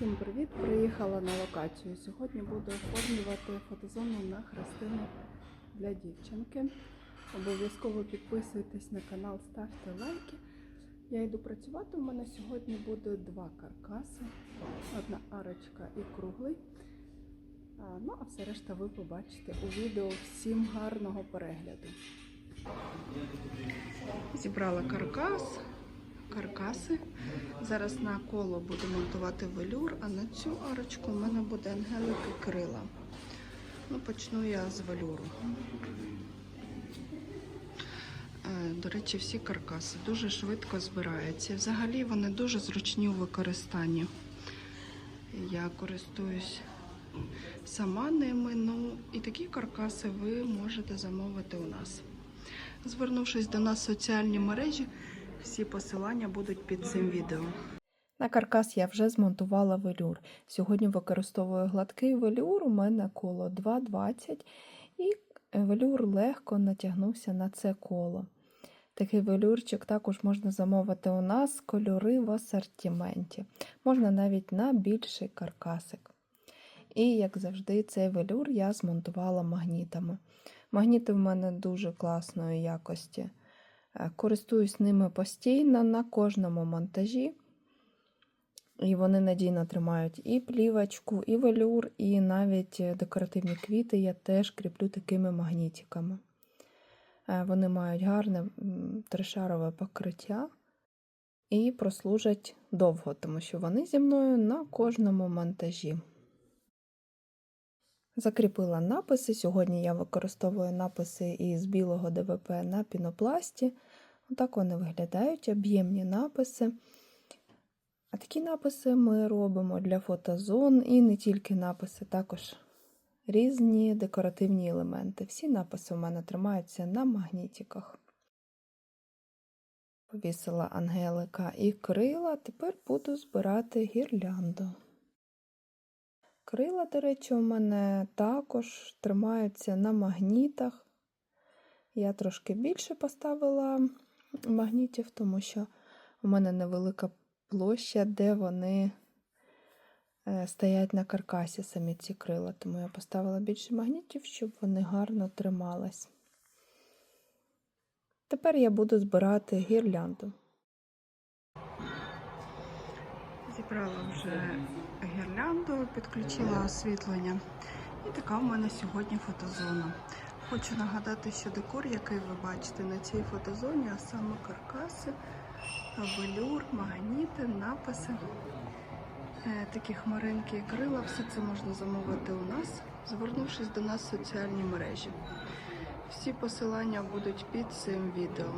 Всім привіт! Приїхала на локацію. Сьогодні буду оформлювати фотозону на хрестини для дівчинки. Обов'язково підписуйтесь на канал, ставте лайки. Я йду працювати. У мене сьогодні буде два каркаси: одна арочка і круглий. Ну, а все решта ви побачите у відео. Всім гарного перегляду. Зібрала каркас, каркаси. Зараз на коло буду монтувати велюр, а на цю арочку в мене буде ангелик і крила. Ну, почну я з велюру. Е, До речі, всі каркаси дуже швидко збираються. Взагалі вони дуже зручні у використанні. Я користуюсь сама ними. Ну і такі каркаси ви можете замовити у нас. Звернувшись до нас в соціальні мережі, всі посилання будуть під цим відео. На каркас я вже змонтувала велюр. Сьогодні використовую гладкий велюр, у мене коло 2,20 і велюр легко натягнувся на це коло. Такий велюрчик також можна замовити у нас кольори в асортименті. Можна навіть на більший каркасик. І, як завжди, цей велюр я змонтувала магнітами. Магніти в мене дуже класної якості. Е, Користуюсь ними постійно на кожному монтажі. І вони надійно тримають і плівочку, і велюр, і навіть декоративні квіти я теж кріплю такими магнітиками. Е, Вони мають гарне м, тришарове покриття і прослужать довго, тому що вони зі мною на кожному монтажі. Закріпила написи. Сьогодні я використовую написи із білого ДВП на пінопласті. Отак вони виглядають, об'ємні написи. А такі написи ми робимо для фотозон і не тільки написи, також різні декоративні елементи. Всі написи у мене тримаються на магнітиках. Повісила ангелика і крила, тепер буду збирати гірлянду. Крила, до речі, у мене також тримаються на магнітах. Я трошки більше поставила магнітів, тому що у мене невелика площа, де вони е, стоять на каркасі самі ці крила. Тому я поставила більше магнітів, щоб вони гарно тримались. Тепер я буду збирати гірлянду. Зібрала вже гірлянду, підключила освітлення. І така в мене сьогодні фотозона. Хочу нагадати, що декор, який ви бачите на цій фотозоні, а саме каркаси, велюр, магніти, написи, е, такі хмаринки і крила, все це можна замовити у нас, звернувшись до нас в соціальні мережі. Всі посилання будуть під цим відео.